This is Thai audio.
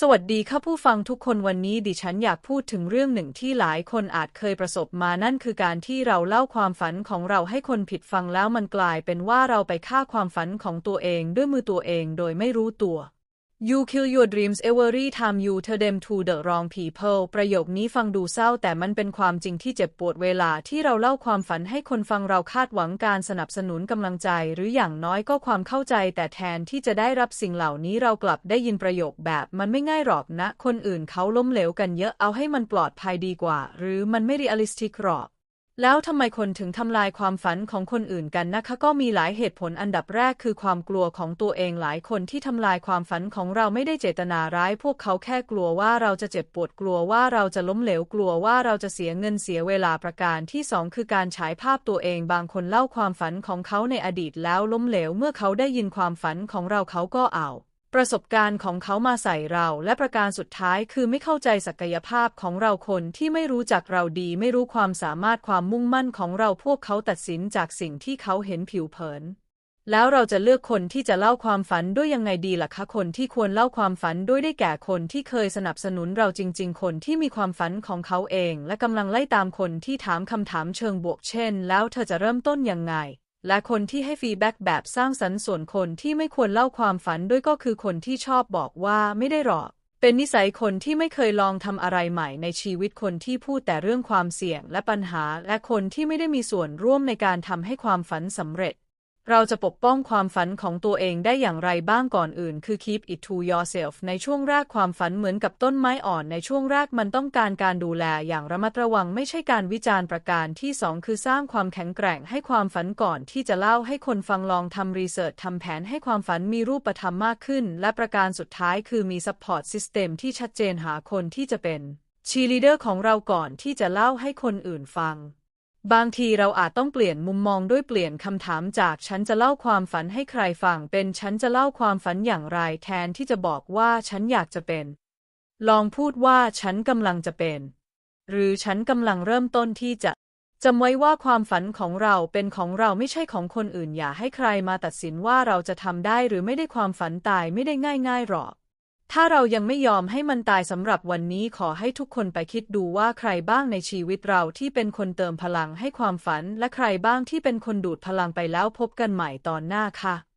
สวัสดีค่ะผู้ฟังทุกคนวันนี้ดิฉันอยากพูดถึงเรื่องหนึ่งที่หลายคนอาจเคยประสบมานั่นคือการที่เราเล่าความฝันของเราให้คนผิดฟังแล้วมันกลายเป็นว่าเราไปฆ่าความฝันของตัวเองด้วยมือตัวเองโดยไม่รู้ตัว You kill your dreams every time you tell them to the wrong people ประโยคนี้ฟังดูเศร้าแต่มันเป็นความจริงที่เจ็บปวดเวลาที่เราเล่าความฝันให้คนฟังเราคาดหวังการสนับสนุนกำลังใจ หรืออย่างน้อยก็ความเข้าใจ แต่แทนที่จะได้รับสิ่งเหล่านี้เรากลับได้ยินประโยคแบบมันไม่ง่ายหรอกนะ คนอื่นเขาล้มเหลวกันเยอะเอาให้มันปลอดภัยดีกว่า หรือมันไม่เรียลลิสติกหรอก แล้วทำไมคนถึงทำลายความฝันของคนอื่นกันนะคะ ก็มีหลายเหตุผลอันดับแรกคือความกลัวของตัวเองหลายคนที่ทำลายความฝันของเราไม่ได้เจตนาร้าย พวกเขาแค่กลัวว่าเราจะเจ็บปวดกลัวว่าเราจะล้มเหลวกลัวว่าเราจะเสียเงินเสียเวลาประการที่สองคือการฉายภาพตัวเองบางคนเล่าความฝันของเขาในอดีตแล้วล้มเหลวเมื่อเขาได้ยินความฝันของเราเขาก็เอา ประสบการณ์ของเขามาใส่เรา และประการสุดท้ายคือไม่เข้าใจศักยภาพของเราคนที่ไม่รู้จักเราดี ไม่รู้ความสามารถความมุ่งมั่นของเราพวกเขาตัดสินจากสิ่งที่เขาเห็นผิวเผิน แล้วเราจะเลือกคนที่จะเล่าความฝันด้วยยังไงดีล่ะคะคนที่ควรเล่าความฝันด้วยได้แก่คนที่เคยสนับสนุนเราจริง ๆ คนที่มีความฝันของเขาเอง และกำลังไล่ตามคนที่ถามคำถามเชิงบวกเช่น แล้วเธอจะเริ่มต้นยังไง และคนที่ให้ฟีดแบ็กแบบสร้างสรรค์ส่วนคนที่ไม่ควรเล่าความฝันด้วยก็คือคนที่ชอบบอกว่าไม่ได้หรอก เป็นนิสัยคนที่ไม่เคยลองทำอะไรใหม่ในชีวิตคนที่พูดแต่เรื่องความเสี่ยงและปัญหา และคนที่ไม่ได้มีส่วนร่วมในการทำให้ความฝันสำเร็จ เราจะปกป้องความฝันของตัวเองได้อย่างไรบ้างก่อนอื่น คือ keep it to yourself ในช่วงแรกความฝันเหมือนกับต้นไม้อ่อนในช่วงแรกมันต้องการการดูแลอย่างระมัดระวังไม่ใช่การวิจารณ์ประการที่สองคือสร้างความแข็งแกร่งให้ความฝันก่อนที่จะเล่าให้คนฟังลองทำรีเสิร์ชทำแผนให้ความฝันมีรูปธรรมมากขึ้น และประการสุดท้ายคือมี support system ที่ชัดเจนหาคนที่จะเป็น cheerleader ของเราก่อนที่จะเล่าให้คนอื่นฟัง บางทีเราอาจต้องเปลี่ยนมุมมองด้วยเปลี่ยนคำถามจากฉันจะเล่าความฝันให้ใครฟังเป็นฉันจะเล่าความฝันอย่างไรแทนที่จะบอกว่าฉันอยากจะเป็น ลองพูดว่าฉันกำลังจะเป็น หรือฉันกำลังเริ่มต้นที่จะจำไว้ว่าความฝันของเราเป็นของเราไม่ใช่ของคนอื่นอย่าให้ใครมาตัดสินว่าเราจะทำได้หรือไม่ได้ความฝันตายไม่ได้ง่ายๆหรอก ถ้าเรายังไม่ยอมให้มันตายสำหรับวันนี้ขอให้ทุกคนไปคิดดูว่าใครบ้างในชีวิตเราที่เป็นคนเติมพลังให้ความฝัน และใครบ้างที่เป็นคนดูดพลังไปแล้วพบกันใหม่ตอนหน้าค่ะ